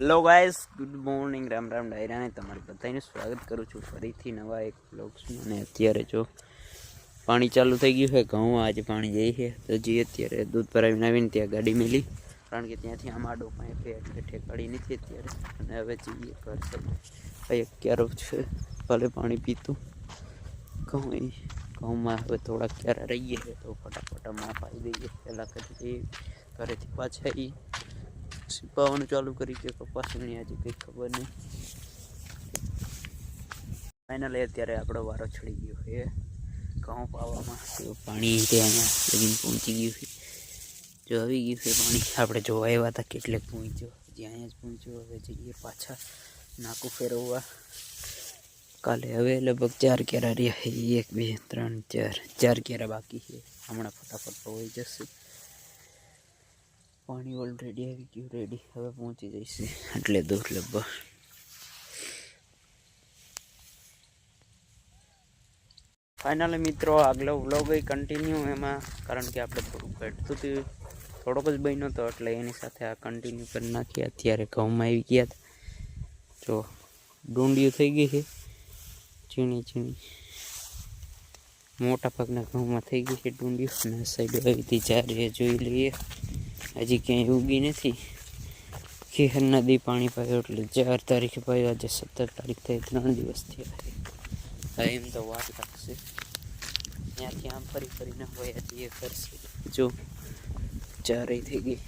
Hello guys good morning Ram Ram ડાયરાને તમારી બધાનું સ્વાગત કરું છું ફરીથી નવા એક બ્લોગ્સમાં અને અત્યારે જો પાણી ચાલુ થઈ ગયું છે, ઘઉં આજે પાણી જાય છે. તો જઈએ અત્યારે દૂધ ભરાવીને આવીને ત્યાં ગાડી મેલી. કારણ કે ત્યાંથી આમ આડો પાણી છે એટલે ઠેકાડી નથી અત્યારે. અને હવે જઈએ ઘર ભાઈ ક્યારો છે, ભલે પાણી પીતું. ઘઉં એ, ઘઉંમાં હવે થોડા ક્યારા રહીએ તો ફટાફટમાં પાઈ દઈએ. પહેલાં કરી ઘરેથી પાછા આવી સિપાવાનું ચાલુ કરી કે કપાસની આજે કંઈ ખબર નહીં ફાઇનલી અત્યારે આપણો વારો ચડી ગયો છે ઘઉં પાવામાં તો પાણી તે અહીંયા લગીને પહોંચી ગયું છે જો આવી ગયું છે પાણી આપણે જોવા આવ્યા હતા કેટલે પહોંચ્યો હજી અહીંયા જ પહોંચ્યો હવે જઈએ પાછા નાકું ફેરવવા કાલે હવે લગભગ ચાર કેરા રહ્યા છે એક બે ત્રણ ચાર ચાર કેરા બાકી છે હમણાં ફટાફટ પવાઈ જશે પાણી ઓલરેડી આવી ગયું રેડી હવે પહોંચી જઈશ. એટલે દૂર લગભગ. ફાઇનલી મિત્રો, આગલો વ્લોગ કન્ટિન્યુ એમાં, કારણ કે આપણે થોડુંક ઘટતું હતું થોડોક જ બન્યો હતો એટલે એની સાથે આ કન્ટિન્યુ કરી નાખીએ. અત્યારે ઘઉંમાં આવી ગયા હતા. જો, ડુંડિયું થઈ ગઈ છે. ઝીણી ઝીણી. મોટા ભાગના ઘઉંમાં થઈ ગઈ છે ડુંડિયું. અને સાઈડ આવી હતી જ્યારે, જોઈ લઈએ. હજી ક્યાંય ઉગી નથી. ખીહર નદી પાણી પાયો એટલે ચાર તારીખે પાયો. આજે સત્તર તારીખ થઈ, ત્રણ દિવસ થયા એમ તો વાત લાગશે. ત્યાંથી આમ ફરી ફરીને હોય એ કરશે. જો, ચારેય થઈ ગઈ.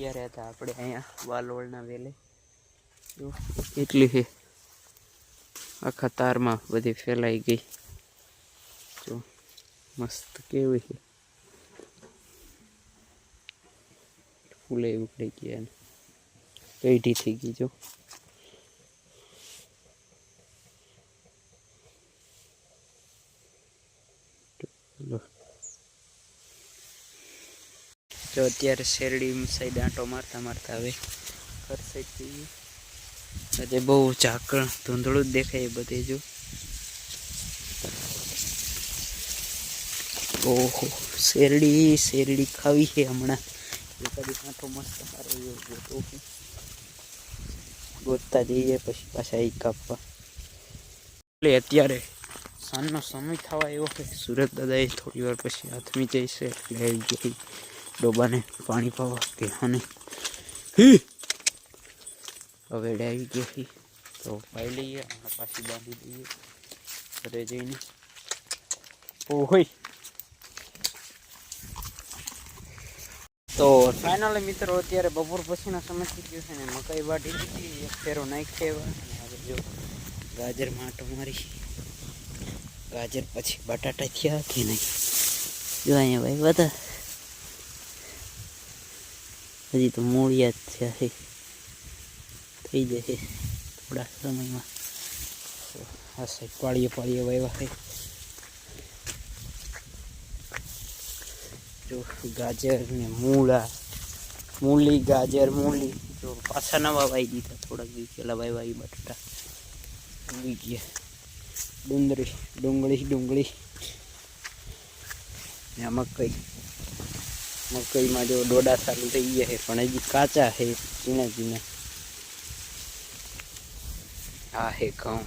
અત્યારે હતા આપણે અહીંયા, વાલોળના વેલે. એટલી છે. આખા તારમાં બધી ફેલાઈ ગઈ જો મસ્ત કેવી છે ફૂલે ઉખડી ગયા ને પેઢી થઈ ગઈ જો લો. જો અત્યારે શેરડી સાઈડ આંટો મારતા મારતા હવે ઘર સાઈડ જઈએ આજે બહુ ઝાકળ ધૂંધળું જ દેખાય બધે જો. ઓહો, શેરડી શેરડી ખાવી છે હમણાં. એકાદી કાંઠો મસ્ત એવો ગોતો ગોતતા જઈએ પછી પાછા એ કાપવા. એટલે અત્યારે સાંજનો સમય થવા એવો છે. સુરત દાદાએ થોડી વાર પછી હાથમી જઈશે એટલે ડોબાને પાણી પાવા કે અને હી! હવે આવી ગઈ તો પાઈ લઈએ અને પાછી બાંધી દઈએ ઘરે જઈને ઓહોય તો ફાઇનલી મિત્રો અત્યારે બપોર પછીનો સમય થઈ ગયો છે ને મકાઈ વાટી દીધી એક ફેરો નાખી એવા અને હવે જો ગાજર માટો મારી ગાજર પછી બટાટા થયા કે નહીં જો અહીંયા ભાઈ બધા હજી તો મૂળિયા જ થયા છે થઈ જશે થોડા સમયમાં તો આ સાઈડ પાળીએ પાળીએ વાવ્યા છે જો ગાજર ને મૂળા મૂલી ગાજર મૂલી જો પાછા નવા વાવી દીધા થોડાક દિવસ પહેલાં વાવ્યા એ બટાટા ઉગી ગયા ડુંગળી ડુંગળી ડુંગળી ને આ મકઈ મકઈમાં જો ડોડા ચાલુ થઈ ગયા છે પણ હજી કાચા છે ઝીણા ઝીણા Ah, recão.